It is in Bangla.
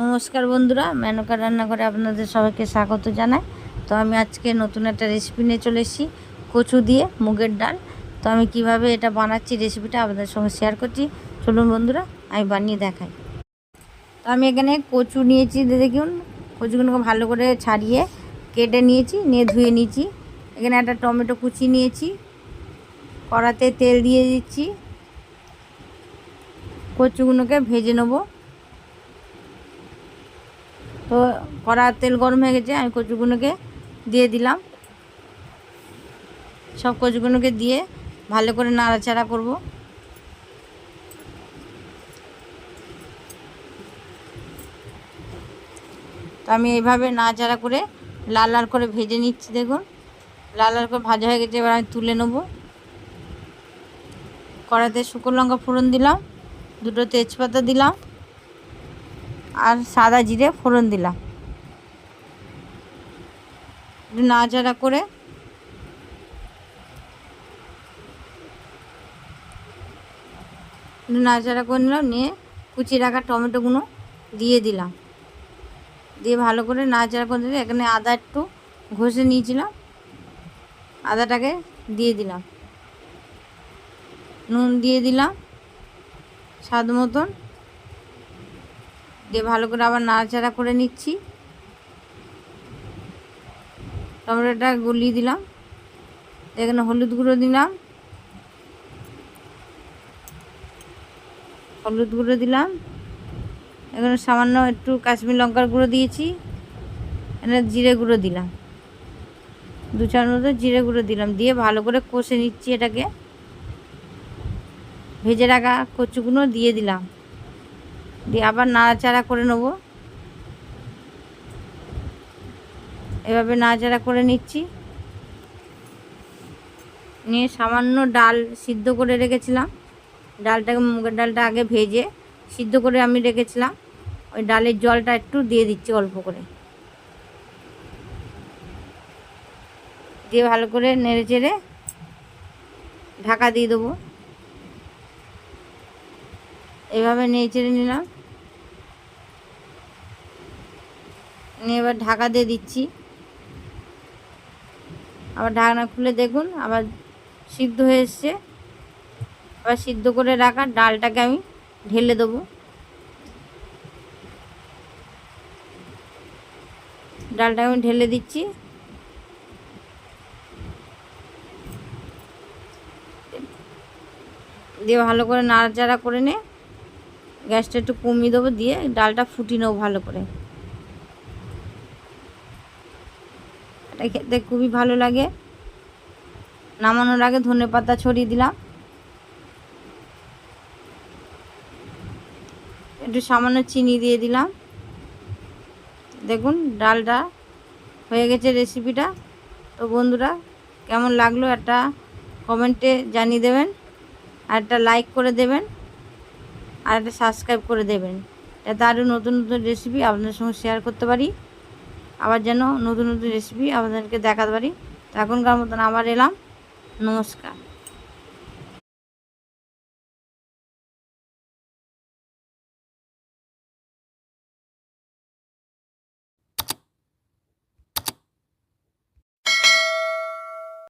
নমস্কার বন্ধুরা, মেনকা রান্নাঘরে আপনাদের সবাইকে স্বাগত জানাই। তো আমি আজকে নতুন একটা রেসিপি নিয়ে চলে এসেছি, কচু দিয়ে মুগের ডাল। তো আমি কীভাবে এটা বানাচ্ছি রেসিপিটা আপনাদের সঙ্গে শেয়ার করছি। চলুন বন্ধুরা, আমি বানিয়ে দেখাই। তো আমি এখানে কচু নিয়েছি, দেখুন, কচুগুলোকে ভালো করে ছাড়িয়ে কেটে নিয়েছি, নিয়ে ধুয়ে নিয়েছি। এখানে একটা টমেটো কুচি নিয়েছি, কড়াতে তেল দিয়ে দিচ্ছি। কচুগুলোকে ভেজে নেব। তো কড়া তেল গরম হয়ে গেছে, আমি কচুগুলোকে দিয়ে দিলাম। সব কচুগুলোকে দিয়ে ভালো করে নাড়াচাড়া করব। তো আমি এইভাবে নাড়াচাড়া করে লাল লাল করে ভেজে নিচ্ছি, দেখুন। লাল লাল করে ভাজা হয়ে গেছে, এবার আমি তুলে নেব। কড়াতে শুকনো লঙ্কা ফোড়ন দিলাম, দুটো তেজপাতা দিলাম। আর সাদা জিরে ফোড়ন দিলাম। নাড়াচাড়া করে নাড়াচাড়া করে নিলাম, নিয়ে কুচি রাখা টমেটোগুলো দিয়ে দিলাম। দিয়ে ভালো করে নাড়াচাড়া করে দিলে এখানে আদা একটু ঘষে নিয়েছিলাম, আদাটাকে দিয়ে দিলাম। নুন দিয়ে দিলাম, স্বাদ মতন। দিয়ে ভালো করে আবার নাড়াচাড়া করে নিচ্ছি। টমেটোটা গুলিয়ে দিলাম। এখানে হলুদ গুঁড়ো দিলাম। হলুদ গুঁড়ো দিলাম। এখানে সামান্য একটু কাশ্মীর লঙ্কার গুঁড়ো দিয়েছি। এখানে জিরে গুঁড়ো দিলাম। দু চার মতো জিরে গুঁড়ো দিলাম। দিয়ে ভালো করে কষে নিচ্ছি এটাকে। ভেজে রাখা কচুগুলো দিয়ে দিলাম। দিয়ে আবার নাড়াচাড়া করে নেব। এভাবে নাড়াচাড়া করে নিচ্ছি। নিয়ে সামান্য ডাল সিদ্ধ করে রেখেছিলাম। ডালটাকে মুগের ডালটা আগে ভেজে সিদ্ধ করে আমি রেখেছিলাম। ওই ডালের জলটা একটু দিয়ে দিচ্ছি অল্প করে। দিয়ে ভালো করে নেড়ে চেড়ে ঢাকা দিয়ে দেবো। এভাবে নেড়ে চেড়ে নিলাম। এবার ঢাকা দিয়ে দিচ্ছি। আবার ঢাকনা খুলে দেখুন, আবার সিদ্ধ হয়ে এসছে। আবার সিদ্ধ করে রাখা ডালটাকে আমি ঢেলে দেবো। ডালটাকে আমি ঢেলে দিচ্ছি। দিয়ে ভালো করে নাড়াচাড়া করে নে। গ্যাসটা একটু কমিয়ে দেবো, দিয়ে ডালটা ফুটিয়ে নেব ভালো করে। এটা খেতে খুবই ভালো লাগে। নামানোর আগে ধনে পাতা ছড়িয়ে দিলাম। একটু সামান্য চিনি দিয়ে দিলাম। দেখুন, ডালটা হয়ে গেছে রেসিপিটা। তো বন্ধুরা, কেমন লাগল একটা কমেন্টে জানিয়ে দেবেন, আর একটা লাইক করে দেবেন, আর একটা সাবস্ক্রাইব করে দেবেন। যাতে আরও নতুন নতুন রেসিপি আপনাদের সঙ্গে শেয়ার করতে পারি। আবার যেন নতুন নতুন রেসিপি আপনাদেরকে দেখাতে পারি। তো এখনকার মতন আবার এলাম। নমস্কার।